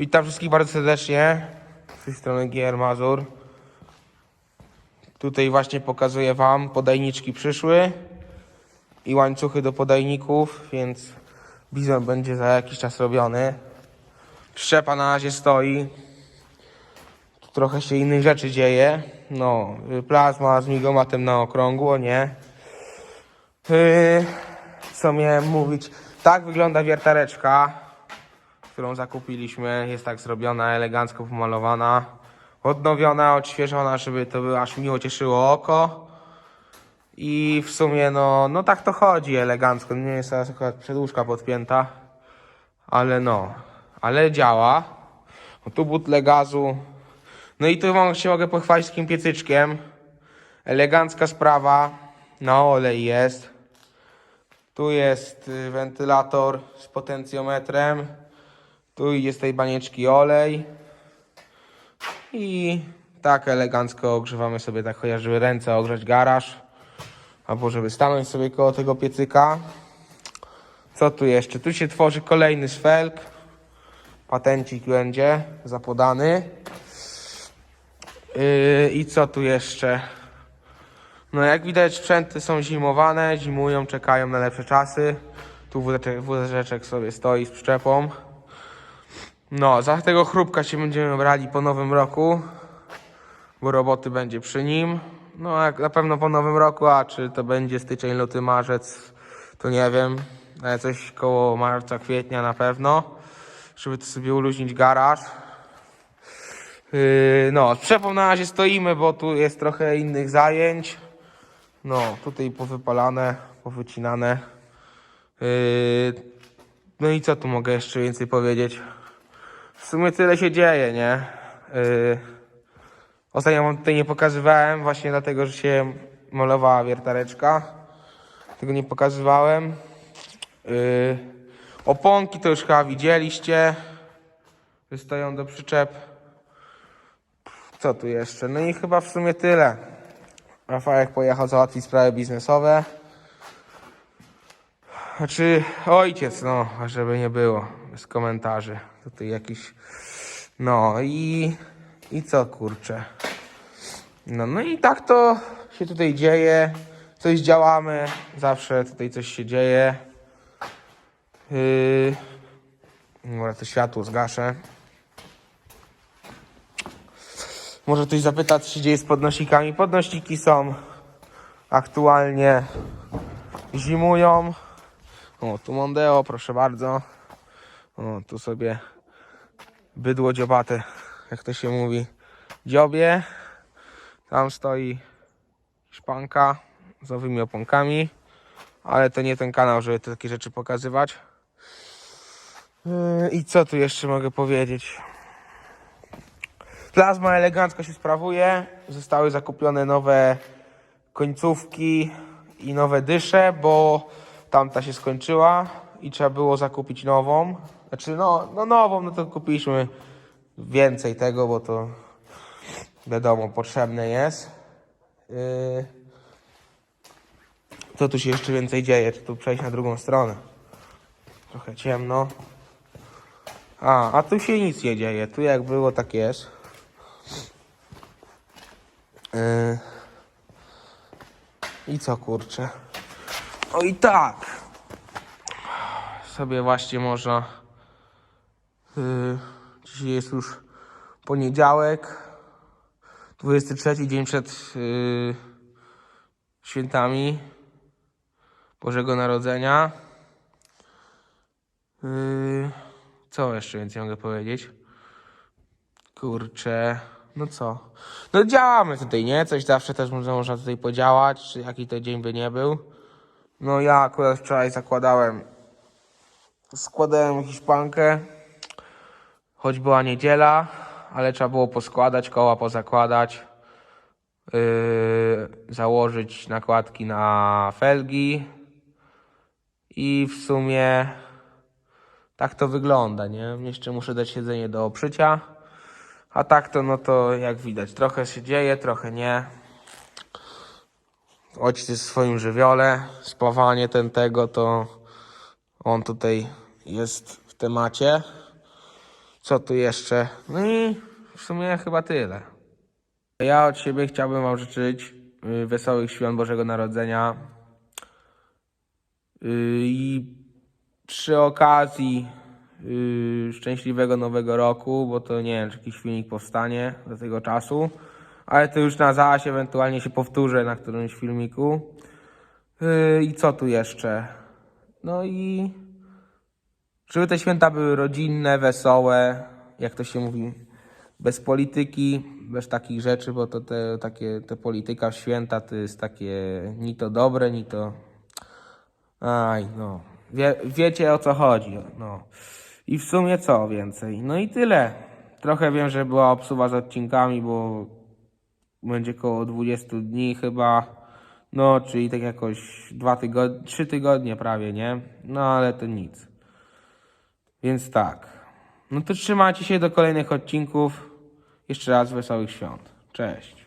Witam wszystkich bardzo serdecznie. Z tej strony GR Mazur. Tutaj właśnie pokazuję Wam, podajniczki przyszły i łańcuchy do podajników, więc bizon będzie za jakiś czas robiony. Szczepa na razie stoi. Tu trochę się innych rzeczy dzieje. No, plazma z migomatem na okrągło, nie? Yy, co miałem mówić? Tak wygląda wiertareczka, którą zakupiliśmy. Jest tak zrobiona, elegancko pomalowana. Odnowiona, odświeżona, żeby to było aż miło cieszyło oko. I w sumie, no, no tak to chodzi elegancko. Nie jest teraz akurat przedłużka podpięta, ale no, ale działa. O, tu butle gazu. No i tu wam się mogę pochwalić takim piecyczkiem. Elegancka sprawa. Na olej jest. Tu jest y, wentylator z potencjometrem. Tu idzie z tej banieczki olej. I tak elegancko ogrzewamy sobie tak chociaż żeby ręce ogrzać garaż. Albo żeby stanąć sobie koło tego piecyka. Co tu jeszcze? Tu się tworzy kolejny szwelk. Patencik będzie zapodany. Yy, I co tu jeszcze? No jak widać sprzęty są zimowane, zimują, czekają na lepsze czasy. Tu wózeczek, sobie stoi z przyczepą. No, za tego chrupka się będziemy brali po nowym roku, bo roboty będzie przy nim. No, jak na pewno po nowym roku, a czy to będzie styczeń, luty, marzec, to nie wiem. Ale coś koło marca, kwietnia na pewno, żeby to sobie uluźnić garaż. Yy, no, z przepą na razie stoimy, bo tu jest trochę innych zajęć. No, tutaj powypalane, powycinane. Yy, no i co tu mogę jeszcze więcej powiedzieć? W sumie tyle się dzieje, nie? Yy, ostatnio wam tutaj nie pokazywałem, właśnie dlatego, że się malowała wiertareczka. Tego nie pokazywałem. Yy, oponki to już chyba widzieliście. Wystoją do przyczep. Co tu jeszcze? No i chyba w sumie tyle. Rafałek pojechał załatwić sprawy biznesowe. Znaczy ojciec, no, żeby nie było, bez komentarzy. Tutaj jakiś, no i, i co kurczę. No, no i tak to się tutaj dzieje. Coś działamy, zawsze tutaj coś się dzieje. Yy, to światło zgaszę. Może ktoś zapyta, co się dzieje z podnośnikami. Podnośniki są aktualnie zimują. O, tu Mondeo, proszę bardzo. O, tu sobie bydło dziobate, jak to się mówi, dziobie. Tam stoi szpanka z nowymi oponkami. Ale to nie ten kanał, żeby takie rzeczy pokazywać. Yy, I co tu jeszcze mogę powiedzieć? Plazma elegancko się sprawuje. Zostały zakupione nowe końcówki i nowe dysze, bo tamta się skończyła i trzeba było zakupić nową. Znaczy, no, no nową, no to kupiliśmy więcej tego, bo to wiadomo, potrzebne jest. Yy... Co tu się jeszcze więcej dzieje? Czy tu przejść na drugą stronę? Trochę ciemno. A, a tu się nic nie dzieje. Tu jak było, tak jest. Yy. I co kurczę? O i tak. Sobie właśnie można. Yy. Dzisiaj jest już poniedziałek. 23 dzień przed yy, świętami Bożego Narodzenia. Yy. Co jeszcze więcej mogę powiedzieć? Kurczę, no co? No działamy tutaj, nie? Coś zawsze też można, można tutaj podziałać, jaki to dzień by nie był. No ja akurat wczoraj zakładałem, składałem hiszpankę, choć była niedziela, ale trzeba było poskładać, koła pozakładać, yy, założyć nakładki na felgi i w sumie tak to wygląda, nie? Jeszcze muszę dać siedzenie do oprzycia. A tak to, no to jak widać, trochę się dzieje, trochę nie. Ojciec w swoim żywiole, spawanie ten tego, to on tutaj jest w temacie. Co tu jeszcze? No i w sumie chyba tyle. Ja od siebie chciałbym Wam życzyć y, wesołych świąt Bożego Narodzenia. Y, I przy okazji y, szczęśliwego nowego roku, bo to nie wiem, czy jakiś filmik powstanie do tego czasu, ale to już na zaś ewentualnie się powtórzę na którymś filmiku. I co tu jeszcze? No i żeby te święta były rodzinne, wesołe, jak to się mówi, bez polityki, bez takich rzeczy, bo to te, takie, te polityka święta to jest takie ni to dobre, ni to... Aj, no. Wie, wiecie o co chodzi, no. I w sumie co więcej? No i tyle. Trochę wiem, że była obsuwa z odcinkami, bo będzie koło 20 dni chyba. No, czyli tak jakoś dwa tygodnie, trzy tygodnie prawie, nie? No, ale to nic. Więc tak. No to trzymajcie się do kolejnych odcinków. Jeszcze raz wesołych świąt. Cześć.